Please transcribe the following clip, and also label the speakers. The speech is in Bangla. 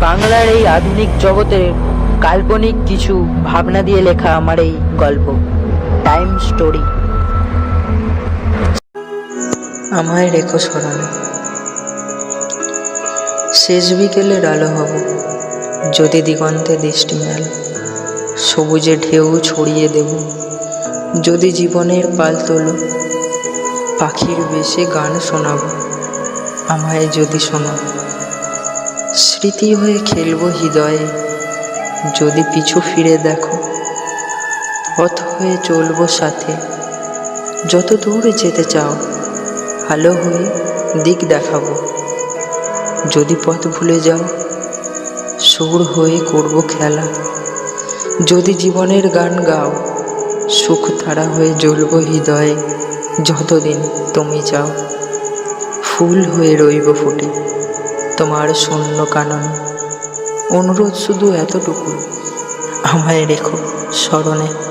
Speaker 1: বাংলার এই আধুনিক জগতের কাল্পনিক কিছু ভাবনা দিয়ে লেখা আমার এই গল্প টাইম স্টোরি আমায় রেখো স্মরণে। শেষ বিকেলের আলো হব, যদি দিগন্তে দৃষ্টি মেল। সবুজে ঢেউ ছড়িয়ে দেব, যদি জীবনের পাল তোলো। পাখির বেশে গান শোনাবো, আমায় যদি শোনো স্মৃতি হয়ে খেলব হৃদয়ে। যদি পিছু ফিরে দেখো, পথ হয়ে চলবো সাথে। যত দূর যেতে চাও আলো হয়ে দিক দেখাবো। যদি পথ ভুলে যাও, সুর হয়ে করব খেলা। যদি জীবনের গান গাও, সুখ তারা হয়ে জ্বলব হৃদয়ে। যতদিন তুমি চাও, ফুল হয়ে রইব ফুটে। তোমার শূন্য কানন। অনুরোধ শুধু এতটুকু। আমায় রেখো স্মরণে।